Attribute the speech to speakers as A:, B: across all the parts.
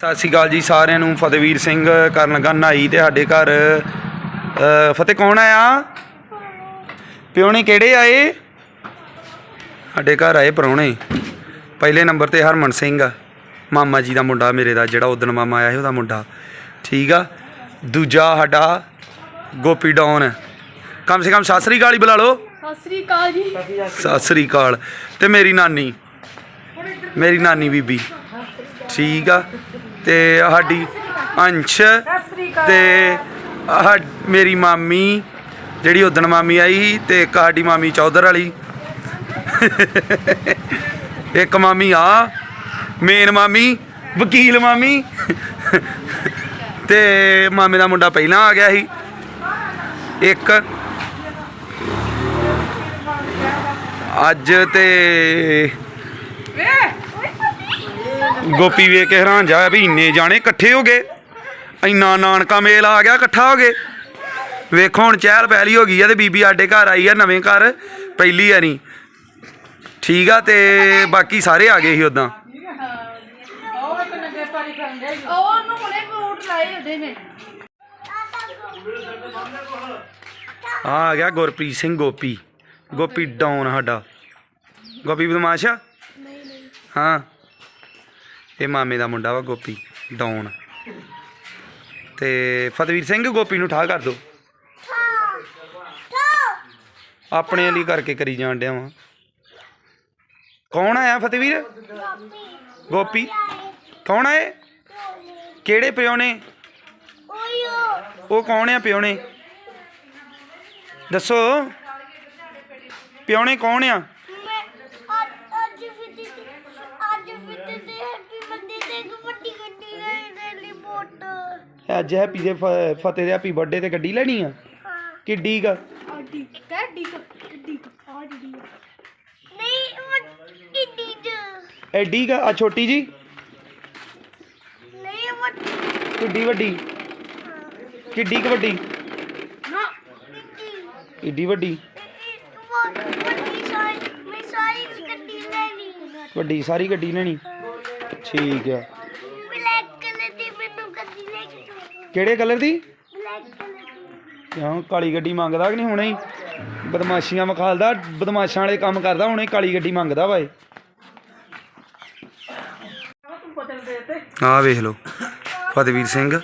A: ਸਤਿ ਸ਼੍ਰੀ ਅਕਾਲ ਜੀ ਸਾਰਿਆਂ ਨੂੰ ਫਤਿਹਵੀਰ ਸਿੰਘ ਕਰਨ ਲੱਗਾ ਨਾਈ ਤੇ ਸਾਡੇ ਘਰ ਫਤਿਹ ਕੌਣ ਆਇਆ? ਪਿਓਣੇ ਕਿਹੜੇ ਆਏ? ਸਾਡੇ ਘਰ ਆਏ ਪਰੌਣੇ ਪਹਿਲੇ ਨੰਬਰ ਤੇ ਹਰਮਨ ਸਿੰਘ ਆ, ਮਾਮਾ ਜੀ ਦਾ ਮੁੰਡਾ ਮੇਰੇ ਦਾ ਜਿਹੜਾ ਉਦਣ ਮਾਮਾ ਆਇਆ ਸੀ ਉਹਦਾ ਮੁੰਡਾ। ਠੀਕ ਆ? ਦੂਜਾ ਸਾਡਾ ਗੋਪੀ ਡੌਨ। ਕਮ ਸੇ ਕਮ ਸਤਿ ਸ੍ਰੀ ਅਕਾਲ ਹੀ ਬੁਲਾ ਲਓ।
B: ਸਤਿ ਸ੍ਰੀ ਅਕਾਲ ਜੀ।
A: ਸਤਿ ਸ੍ਰੀ ਅਕਾਲ। ਤੇ ਮੇਰੀ ਨਾਨੀ ਮੇਰੀ ਨਾਨੀ ਬੀਬੀ। ਠੀਕ ਆ? ਤੇ ਸਾਡੀ ਅੰਸ਼ ਤੇ ਆਹ ਮੇਰੀ ਮਾਮੀ, ਜਿਹੜੀ ਉਦਣ ਮਾਮੀ ਆਈ ਸੀ ਤੇ ਇੱਕ ਸਾਡੀ ਮਾਮੀ ਚੌਧਰ ਵਾਲੀ। ਇੱਕ ਮਾਮੀ ਆ ਮੇਨ ਮਾਮੀ, ਵਕੀਲ ਮਾਮੀ। ਤੇ ਮਾਮੇ ਦਾ ਮੁੰਡਾ ਪਹਿਲਾਂ ਆ ਗਿਆ ਸੀ। ਇੱਕ ਅੱਜ ਤੇ ਗੋਪੀ ਵੇਖ ਕੇ ਹੈਰਾਨ ਜਾ ਵੀ ਇੰਨੇ ਜਾਣੇ ਇਕੱਠੇ ਹੋ ਗਏ। ਇੰਨਾ ਨਾਨਕਾ ਮੇਲ ਆ ਗਿਆ ਇਕੱਠਾ ਹੋ ਗਏ। ਵੇਖੋ ਹੁਣ ਚਹਿਲ ਪਹਿਲੀ ਹੋ ਗਈ ਆ ਤੇ ਬੀਬੀ ਸਾਡੇ ਘਰ ਆਈ ਆ ਨਵੇਂ ਘਰ ਪਹਿਲੀ ਆ ਨਹੀਂ ਠੀਕ ਆ ਤੇ ਬਾਕੀ ਸਾਰੇ ਆ ਗਏ ਸੀ ਉਦਾਂ ਆ ਆ ਗਿਆ ਗੁਰਪ੍ਰੀਤ ਸਿੰਘ ਗੋਪੀ। ਗੋਪੀ ਡਾਊਨ ਸਾਡਾ। ਗੋਪੀ ਬਦਮਾਸ਼ਾ ਹਾਂ। ਇਹ ਮਾਮੇ ਦਾ ਮੁੰਡਾ ਵਾ ਗੋਪੀ ਡਾਊਨ ਤੇ ਫਤਵੀਰ ਸਿੰਘ ਗੋਪੀ ਨੂੰ ਠਾ ਕਰ ਦੋ। ਆਪਣੇ ਲਈ ਕਰਕੇ ਕਰੀ ਜਾਣ ਡਿਆ ਵਾਂ। ਕੌਣ ਆਇਆ ਫਤਵੀਰ? ਗੋਪੀ। ਕੌਣ ਆਏ ਕਿਹੜੇ ਪਿਓ ਨੇ ਉਹ ਕੌਣ ਆ ਪਿਓ ਨੇ ਦੱਸੋ। ਪਿਓਨੇ ਕੌਣ ਆ?
C: ਅੱਜ ਹੈਪੀ
A: ਦੇ ਫ- ਫਤਿਹ ਦੇ ਹੈਪੀ ਬਰਥਡੇ ਤੇ ਗੱਡੀ ਲੈਣੀ ਆ? ਕਿੱਡੀ ਕ?
B: ਆਡੀ ਡੈਡੀ ਡੈਡੀ ਆਡੀ
C: ਨਹੀਂ ਉਹ ਇੱਡੀ ਜ
A: ਐਡੀ ਕ? ਆ ਛੋਟੀ ਜੀ?
C: ਨਹੀਂ ਉਹ
A: ਕਿੱਡੀ ਵੱਡੀ? ਕਿੱਡੀ ਕ ਵੱਡੀ?
B: ਨਾ।
A: ਏਡੀ ਵੱਡੀ?
C: ਉਹ ਵੱਡੀ ਸਾਈ ਮੈਂ ਸਾਰੀ ਗੱਡੀ ਲੈਣੀ।
A: ਵੱਡੀ ਸਾਰੀ ਗੱਡੀ ਲੈਣੀ? ਠੀਕ ਆ।
C: ਕਲਰ ਦੀ ਮੈਨੂੰ ਗੱਡੀ ਲੈ ਕੇ ਦਿਓ
A: ਕਿਹੜੇ ਕਲਰ ਦੀ?
C: ਬਲੈਕ ਕਲਰ ਦੀ।
A: ਕਿਉਂ? ਕਾਲੀ ਗੱਡੀ ਮੰਗਦਾ ਕਿ ਨਹੀਂ ਹੁਣੇ ਹੀ? ਬਦਮਾਸ਼ੀਆਂ ਮਖਾਲਦਾ ਬਦਮਾਸ਼ਾਂ ਵਾਲੇ ਕੰਮ ਕਰਦਾ ਹੁਣੇ ਕਾਲੀ ਗੱਡੀ ਮੰਗਦਾ ਵਾ ਇਹ। ਆ ਵੇਖ ਲਓ ਫਤਿਹਵੀਰ ਸਿੰਘ।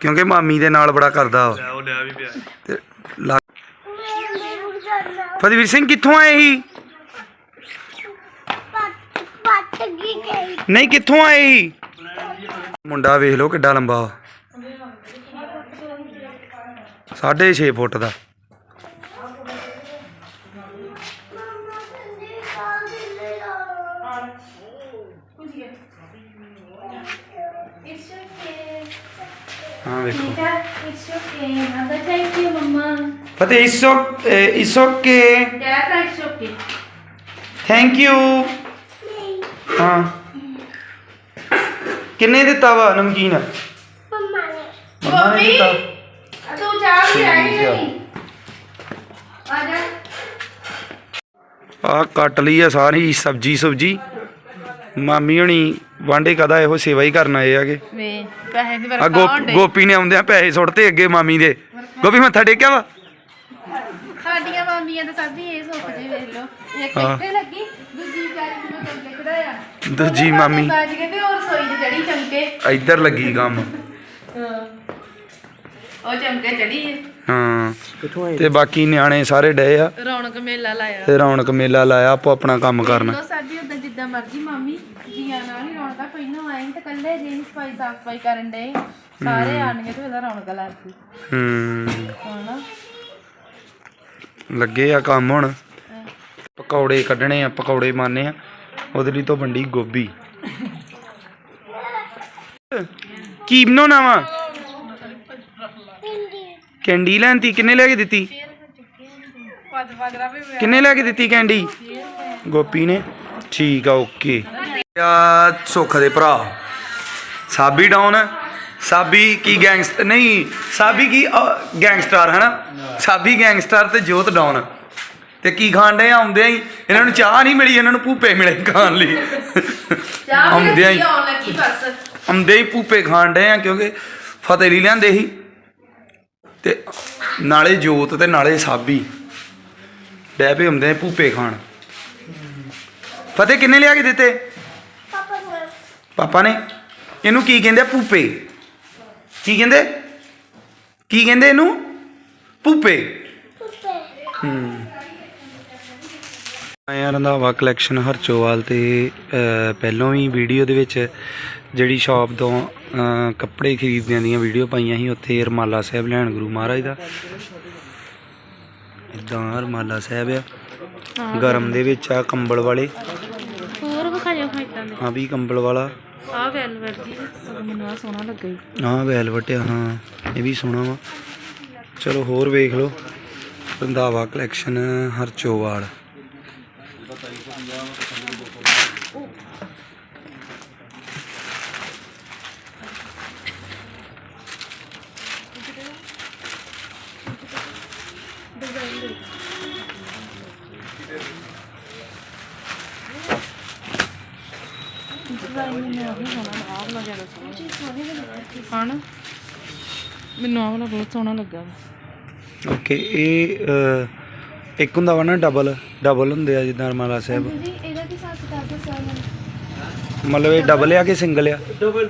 A: ਕਿਉਂਕਿ ਮਾਮੀ ਦੇ ਨਾਲ ਬੜਾ ਕਰਦਾ ਵਾ। ਉਹ ਲਿਆ ਵੀ ਪਿਆ।
C: ਮੈਂ ਰੁਕ ਜਾਣਾ
A: ਫਤਿਹਵੀਰ ਸਿੰਘ ਕਿੱਥੋਂ ਆਏ ਸੀ?
C: ਪੱਟ ਪੱਟ ਗਈ ਗਈ।
A: ਨਹੀਂ ਕਿੱਥੋਂ ਆਏ ਸੀ? ਮੁੰਡਾ ਵੇਖ ਲਓ ਕਿੱਡਾ ਲੰਬਾ। ਵਾ। ਸਾਢੇ 6 ਫੁੱਟ ਦਾ।
B: ਇਟਸ ਓਕੇ
A: ਹਾਂ ਵੇਖੋ।
B: ਠੀਕ ਹੈ it's okay mother thank you mama
A: Fateh it's okay it's okay
B: dad it's okay
A: thank you ਹਾਂ। ਕਿੰਨੇ ਦਿੱਤਾ ਵਾ ਨਮਕੀਨ?
C: ਮੰਮਾ ਨੇ।
A: ਮੰਮਾ ਨੇ ਦਿੱਤਾ।
B: ਆ ਤੂੰ ਚਾਹ ਵੀ ਆਈ
A: ਠੀਕ ਆ।
B: ਨਹੀਂ। ਆ ਜਾ।
A: ਆ ਕੱਟ ਲਈ ਆ ਸਾਰੀ ਸਬਜੀ ਸੁਬਜੀ। ਮਾਮੀ ਹਣੀ ਵਾਂਡੇ ਕਦਾ ਇਹੋ ਸੇਵਾ ਹੀ ਕਰਨ ਆਏ ਆਗੇ
B: ਵੇ ਪੈਸੇ ਦੀ
A: ਆ ਗੋਪ- ਨੇ ਆਉਂਦਿਆਂ ਪੈਸੇ ਸੁੱਟਤੇ ਅੱਗੇ ਮਾਮੀ ਦੇ। ਗੋਪੀ ਮੱਥਾ ਟੇਕਿਆ ਵਾ?
B: ਸਾਡੀਆਂ ਮਾਮੀਆਂ ਤਾਂ ਸਭ ਹੀ ਇਹ ਸੁੱਖ ਜੀ ਵੇਖ ਲਓ। ਇੱਕ। ਇੱਥੇ ਲੱਗੀ? ਦੂਜੀ
A: ਮਾਮੀ।
B: ਬਾਜ ਕਹਿੰਦੇ ਹੋਰ ਸੋਈ ਤੇ ਚੜੀ ਚਮਕੇ।
A: ਇੱਧਰ ਲੱਗੀ ਕੰਮ।
B: ਉਹ ਚਮਕੇ ਚੜੀ
A: ਹਾਂ। ਤੇ ਬਾਕੀ ਨਿਆਣੇ ਸਾਰੇ ਡਏ ਆ।
B: ਰੌਣਕ ਮੇਲਾ ਲਾਇਆ।
A: ਤੇ ਰੌਣਕ ਮੇਲਾ ਲਾਇਆ ਆਪੋ ਆਪਣਾ ਕੰਮ ਕਰਨਾ।
B: ਲੋ ਸਾਡੀ ਉਦਾਂ ਜਿੱਦਾਂ ਮਰਜ਼ੀ ਮਾਮੀ ਜੀਆਂ ਨਾਲ ਹੀ ਰੌਣਕਾਂ ਪਹਿਲਾਂ ਆਏ ਤੇ ਕੱਲੇ ਜੇ ਸਫ਼ਾਈ ਸਾਫ਼ ਸਫ਼ਾਈ ਕਰਨ ਦੇ ਸਾਰੇ ਆਣਗੇ ਤੇ ਉਹਦਾ ਰੌਣਕ ਲੱਗਦੀ
A: ਹੂੰ।
B: ਹਣਾ
A: ਲੱਗੇ ਆ ਕੰਮ ਹੁਣ। ਪਕੌੜੇ ਕੱਢਣੇ ਆ ਪਕੌੜੇ ਮਾਰਨੇ ਆ। ਉਹਦੇ ਲਈ ਤੋਂ ਵੰਡੀ ਗੋਭੀ। ਕੀ ਬਣਾਉਣਾ ਵਾ? ਕੈਂਡੀ ਲੈਂਦੀ ਕਿੰਨੇ ਲੈ ਕੇ ਦਿੱਤੀ? ਕਿੰਨੇ ਲੈ ਕੇ ਦਿੱਤੀ ਕੈਂਡੀ? ਗੋਪੀ ਨੇ। ਠੀਕ ਆ ਓਕੇ। ਆ ਸੁੱਖ ਦੇ ਭਰਾ। ਸਾਬੀ ਡਾਊਨ ਸਾਬੀ ਕੀ ਗੈਂਗਸਟਰ ਨਹੀਂ ਸਾਬੀ ਕੀ ਅ, ਗੈਂਗਸਟਰ ਹਨਾ? ਸਾਬੀ ਗੈਂਗਸਟਰ ਤੇ ਜੋਤ ਡਾਊਨ ਤੇ ਕੀ ਖਾਣ ਦੇ ਆਉਂਦੇ ਹੀ। ਇਹਨਾਂ ਨੂੰ ਚਾਹ ਨਹੀਂ ਮਿਲੀ ਇਹਨਾਂ ਨੂੰ ਭੂਪੇ ਮਿਲੇ ਖਾਣ ਲਈ।
B: ਚਾਹ
A: ਆਉਂਦਿਆਂ ਹੀ।
B: ਆਉਣ ਲੱਗੀ ਬਸ
A: ਆਉਂਦੇ ਹੀ ਪੂਪੇ ਖਾਣ ਡਏ ਆ ਕਿਉਂਕਿ ਫਤਿਹ ਲਈ ਲਿਆਂਦੇ ਸੀ। ਤੇ ਨਾਲੇ ਜੋਤ ਤੇ ਨਾਲੇ ਸਾਬੀ। ਡੈ ਪਏ ਹੁੰਦੇ ਆ ਪੂਪੇ ਖਾਣ। ਫਤਿਹ ਕਿੰਨੇ ਲਿਆ ਕੇ ਦਿੱਤੇ?
C: ਪਾਪਾ
A: ਨੇ ਇਹਨੂੰ ਕੀ ਕਹਿੰਦੇ ਆ? ਪੂਪੇ ਕੀ ਕਹਿੰਦੇ? ਕੀ ਕਹਿੰਦੇ ਇਹਨੂੰ? ਪੂਪੇ
C: ਪੁੱਪੇ
A: ਆਇਆ ਰੰਧਾਵਾ ਕਲੈਕਸ਼ਨ ਹਰਚੋਵਾਲ ਤੇ ਪਹਿਲੋਂ ਵੀ ਵੀਡੀਓ ਦੇ ਵਿੱਚ ਜਿਹੜੀ ਸ਼ਾਪ ਤੋਂ ਕੱਪੜੇ ਖਰੀਦਦਿਆਂ ਦੀਆਂ ਵੀਡੀਓ ਪਾਈਆਂ ਸੀ ਉੱਥੇ ਰਮਾਲਾ ਸਾਹਿਬ ਲੈਣ ਗੁਰੂ ਮਹਾਰਾਜ ਦਾ। ਇਦਾਂ ਰਮਾਲਾ ਸਾਹਿਬ ਆ। ਗਰਮ ਦੇ ਵਿੱਚ ਆ ਕੰਬਲ ਵਾਲੇ।
B: ਹੋਰ ਵਿਖਾਇਓ ਖਾਈਤਾਂ ਦੇ।
A: ਆ ਵੀ ਕੰਬਲ ਵਾਲਾ।
B: ਆ ਵੈਲਵਟ ਜੀ ਸਗੋਂ ਮੈਨੂੰ ਆ ਸੋਹਣਾ ਲੱਗਾ ਜੀ
A: ਆਹ ਵੈਲਵਟ ਹਾਂ ਇਹ ਵੀ ਸੋਹਣਾ ਵਾ। ਚਲੋ ਹੋਰ ਵੇਖ ਲਓ। ਰੰਧਾਵਾ ਕਲੈਕਸ਼ਨ ਹਰਚੋਵਾਲ
B: ਡਿਜ਼ਾਈਨ ਮੈਨੂੰ ਆਹ ਵਾਲਾ ਬਹੁਤ ਸੋਹਣਾ ਲੱਗਾ।
A: ਓਕੇ ਇਹ ਅਹ, ਇੱਕ ਹੁੰਦਾ ਵਾ ਨਾ ਡਬਲ ਡਬਲ ਹੁੰਦੇ ਆ ਜਿੱਦਾਂ ਰਮਾਲਾ ਸਾਹਿਬ।
C: ਜੀ ਇਹਦਾ ਕੀ ਕਿਤਾਬ ਦੱਸਿਆ ਉਹਨਾਂ?
A: ਮਤਲਬ ਇਹ ਡਬਲ ਆ ਕਿ ਸਿੰਗਲ ਆ?
C: ਡਬਲ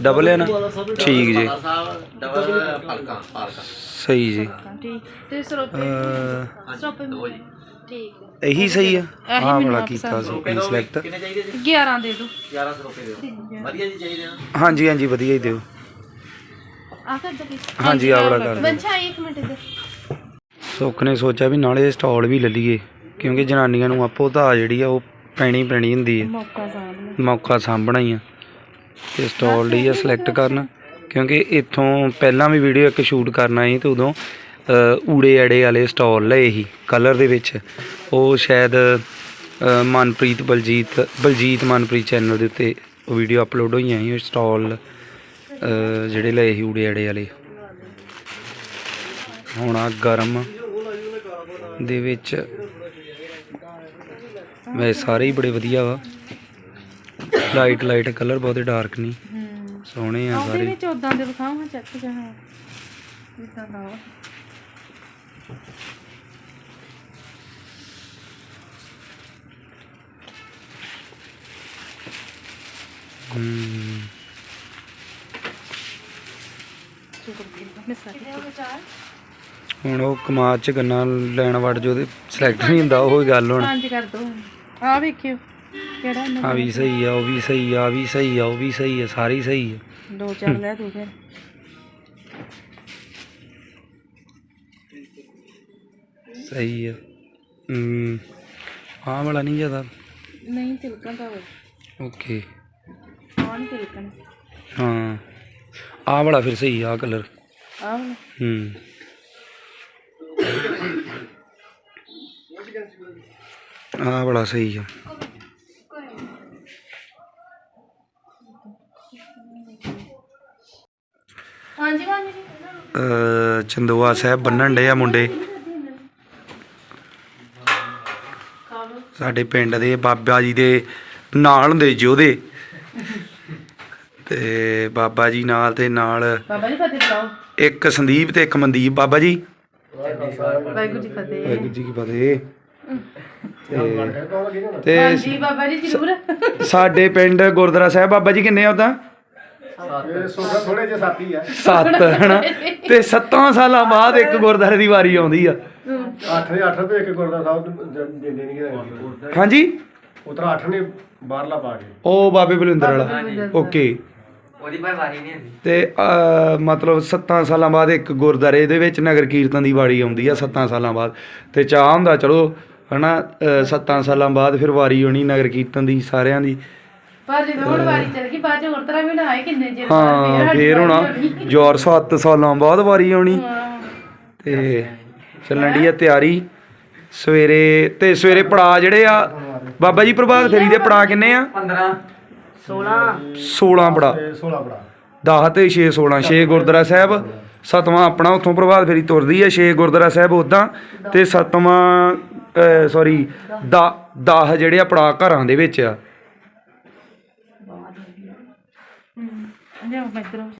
A: ਡਬਲ ਆ ਨਾ? ਠੀਕ ਜੀ।
D: ਡਬਲ ਫਲਕਾ ਫਲਕਾ।
A: ਸਹੀ ਜੀ।
B: ਠੀਕ। ਤੇ ਸਰੋਪੇ
A: ਅਹ,
B: ਸਰੋਪੇ ਠੀਕ ਹੈ
A: ਇਹੀ ਸਹੀ ਆ?
B: ਇਹੀ
A: ਆਹ
B: ਮੈਨੂੰ
A: ਵਾਲਾ ਕੀਤਾ
B: ਪਸੰਦ
A: ਸੀ ਆਪਣੀ ਸਿਲੈਕਟ
D: ਕਿੰਨੇ ਚਾਹੀਦੇ ਜੀ?
B: 11 ਦੇ ਦੋ
D: 1100 ਰੁਪਏ ਦੇ ਵਧੀਆ ਜੀ ਚਾਹੀਦੇ ਆ।
A: ਹਾਂਜੀ ਹਾਂਜੀ ਵਧੀਆ ਹੀ ਦਿਓ।
B: ਆ ਕਰ ਦੋ
A: ਹਾਂਜੀ ਆਹ ਵਾਲਾ ਕਰ ਦਿਓ।
C: ਬੰਛਾ ਇੱਕ ਮਿੰਟ ਦੇ।
A: ਸੁੱਖ ਨੇ ਸੋਚਿਆ ਵੀ ਨਾਲੇ ਸਟਾਲ ਵੀ ਲੈ ਲਈਏ ਕਿਉਂਕਿ ਜਨਾਨੀਆਂ ਨੂੰ ਆਪੋ ਤਾਂ ਜਿਹੜੀ ਆ ਉਹ ਪੈਣੀ ਪੈਣੀ ਹੁੰਦੀ ਹੈ
B: ਮੌਕਾ ਸਾਹਮਣੇ
A: ਮੌਕਾ ਸਾਂਭਣਾ ਹੀ ਆ। ਤੇ ਸਟਾਲ ਲਈ ਆ ਸਿਲੈਕਟ ਕਰਨਾ ਕਿਉਂਕਿ ਇੱਥੋਂ ਪਹਿਲਾਂ ਵੀ ਵੀਡੀਓ ਇੱਕ ਸ਼ੂਟ ਕਰਨਾ ਸੀ ਤੇ ਉਦੋਂ ਊੜੇ ਅੜੇ ਵਾਲੇ ਸਟਾਲ ਲਏ ਸੀ ਕਲਰ ਦੇ ਵਿੱਚ। ਉਹ ਸ਼ਾਇਦ ਮਨਪ੍ਰੀਤ ਬਲਜੀਤ ਬਲਜੀਤ ਮਨਪ੍ਰੀਤ ਚੈਨਲ ਦੇ ਉੱਤੇ ਉਹ ਵੀਡੀਓ ਅਪਲੋਡ ਹੋਈਆਂ ਸੀ ਉਹ ਸਟਾਲ ਜਿਹੜੇ ਲਏ ਸੀ ਊੜੇ ਅੜੇ ਵਾਲੇ। ਹੁਣ ਆ ਗਰਮ ਦੇ ਵਿੱਚ ਵੈਸੇ ਸਾਰੇ ਹੀ ਬੜੇ ਵਧੀਆ ਵਾ। ਲਾਈਟ ਲਾਈਟ ਕਲਰ ਬਹੁਤੇ ਡਾਰਕ ਨਹੀਂ ਸੋਹਣੇ ਆ
B: ਉਹਦੇ
A: ਸਾਰੇ।
B: ਵਿੱਚ ਉਦਾਂ ਦੇ ਵਿਖਾਓ ਹਾਂ ਚੈੱਕ ਜਹਾ ਇਦਾਂ ਦਾ ਵਾ।
A: ਹੁਣ ਉਹ ਕਮਾਦ ਚ ਗੰਨਾ ਲੈਣ ਵੜ ਜੋ ਤੇ ਸਿਲੈਕਟ ਨਹੀਂ ਹੁੰਦਾ ਉਹ ਗੱਲ ਹੁਣ।
B: ਹਾਂਜੀ ਕਰ ਦੋ। ਆ ਵੇਖਿਓ ਕਿਹੜਾ
A: ਆ ਵੀ ਸਹੀ ਆ ਉਹ ਵੀ ਸਹੀ ਆ ਵੀ ਸਹੀ ਆ ਉਹ ਵੀ ਸਹੀ ਆ ਸਾਰੇ ਸਹੀ ਆ।
B: ਦੋ ਚਾਰ ਲੈ ਦੋ ਫਿਰ।
A: ਸਹੀ ਆ। ਹਮ ਆਹ ਵਾਲਾ ਨਹੀਂ ਜ਼ਿਆਦਾ?
B: ਨਹੀਂ ਤਿਲਕਣ ਦਾ
A: ਓਕੇ
B: ਆਹ ਨਹੀਂ ਤਿਲਕਣ।
A: ਹਾਂ ਆਹ ਵਾਲਾ ਫਿਰ ਸਹੀ ਆ ਕਲਰ
B: ਆਹ ਵਾਲਾ।
A: ਹੂੰ। ਆਹ ਬੜਾ ਸਹੀ ਆ।
C: ਹਾਂਜੀ ਹਾਂਜੀ।
A: ਚੰਦੋਆ ਸਾਹਿਬ ਬੰਨਣ ਡੇ ਆ ਮੁੰਡੇ। ਸਾਡੇ ਪਿੰਡ ਦੇ ਬਾਬਾ ਜੀ ਦੇ ਨਾਲ ਹੁੰਦੇ ਯੋਧੇ ਤੇ ਬਾਬਾ ਜੀ ਨਾਲ ਤੇ ਨਾਲ
B: ਬਾਬਾ ਜੀ ਫਤਿਹ ਬੁਲਾਓ
A: ਇੱਕ ਸੰਦੀਪ ਤੇ ਇੱਕ ਮਨਦੀਪ। ਬਾਬਾ ਜੀ।
B: ਵਾਹਿਗੁਰੂ ਜੀ ਫਤਿਹ।
A: ਵਾਹਿਗੁਰੂ ਜੀ ਕੀ ਫਤਿਹ। ਤੇ ਤੇ
B: ਹਾਂਜੀ ਬਾਬਾ ਜੀ ਜ਼ਰੂਰ।
A: ਸਾਡੇ ਪਿੰਡ ਗੁਰਦੁਆਰਾ ਸਾਹਿਬ ਬਾਬਾ ਜੀ ਕਿੰਨੇ ਆ ਉਦਾਂ?
E: ਥੋੜੇ ਜਿਹੇ ਸਾਥੀ ਆ।
A: ਸੱਤ ਹਨਾ? ਤੇ ਸੱਤਾਂ ਸਾਲਾਂ ਬਾਅਦ ਇੱਕ ਗੁਰਦੁਆਰੇ ਦੀ ਵਾਰੀ ਆਉਂਦੀ ਆ।
E: 8 ਦੇ 8 ਰੁਪਏ ਇੱਕ ਗੁਰਦਾ ਸਾਹਿਬ ਨੂੰ ਜ- ਦਿੰਦੇ ਨਹੀਂ ਗਏ
A: ਹਾਂਜੀ?
E: ਉਤਰਾ 8 ਨੇ ਬਾਹਰਲਾ ਪਾ ਕੇ।
A: ਉਹ ਬਾਬੇ ਬਲਵਿੰਦਰ ਵਾਲਾ। ਓਕੇ।
D: ਉਹਦੀ ਭਾਈ ਵਾਰੀ ਨਹੀਂ ਹੁੰਦੀ।
A: ਤੇ ਅਹ, ਮਤਲਬ 7 ਸਾਲਾਂ ਬਾਅਦ ਇੱਕ ਗੁਰਦੁਆਰੇ ਦੇ ਵਿੱਚ ਨਗਰ ਕੀਰਤਨ ਦੀ ਵਾਰੀ ਆਉਂਦੀ ਆ 7 ਸਾਲਾਂ ਬਾਅਦ। ਤੇ ਚਾਹ ਹੁੰਦਾ ਚਲੋ ਹਨਾ 7 ਸਾਲਾਂ ਬਾਅਦ ਫਿਰ ਵਾਰੀ ਆਉਣੀ ਨਗਰ ਕੀਰਤਨ ਦੀ ਸਾਰਿਆਂ ਦੀ।
B: ਪਰ ਜਦੋਂ ਹੁਣ ਵਾਰੀ ਚੱਲ ਗਈ ਬਾਅਦ ਚ ਹੋਰ ਤਰ੍ਹਾਂ ਵੀ ਨਾ ਆਏ ਕਿੰਨੇ ਚਿਰ
A: ਹਾਂ ਫੇਰ ਹੋਣਾ ਜੋਰ 7 ਸਾਲਾਂ ਬਾਅਦ ਵਾਰੀ ਆਉਣੀ। ਤੇ ਚੱਲਣ ਦੀ ਆ ਤਿਆਰੀ। ਸਵੇਰੇ ਤੇ ਸਵੇਰੇ ਪੜਾ ਜਿਹੜੇ ਆ ਬਾਬਾ ਜੀ ਪ੍ਰਭਾਤ ਫੇਰੀ ਦੇ ਪੜਾ ਕਿੰਨੇ ਆ?
D: 15
A: 16 ਪੜਾ।
E: ਤੇ 16 ਬੜਾ
A: 10 ਤੇ 6 16 6 ਗੁਰਦੁਆਰਾ ਸਾਹਿਬ ਸਤਵਾਂ ਆਪਣਾ ਉੱਥੋਂ ਪ੍ਰਭਾਤ ਫੇਰੀ ਤੁਰਦੀ ਹੈ 6 ਗੁਰਦੁਆਰਾ ਸਾਹਿਬ ਉਦਾਂ। ਤੇ ਸਤਵਾਂ ਸੌਰੀ 10 ਜਿਹੜੇ ਆ ਪੜਾ ਘਰਾਂ ਦੇ ਵਿੱਚ ਆ।
B: ਲਿਆਓ ਮੈਂ ਇੱਧਰ ਆਓ।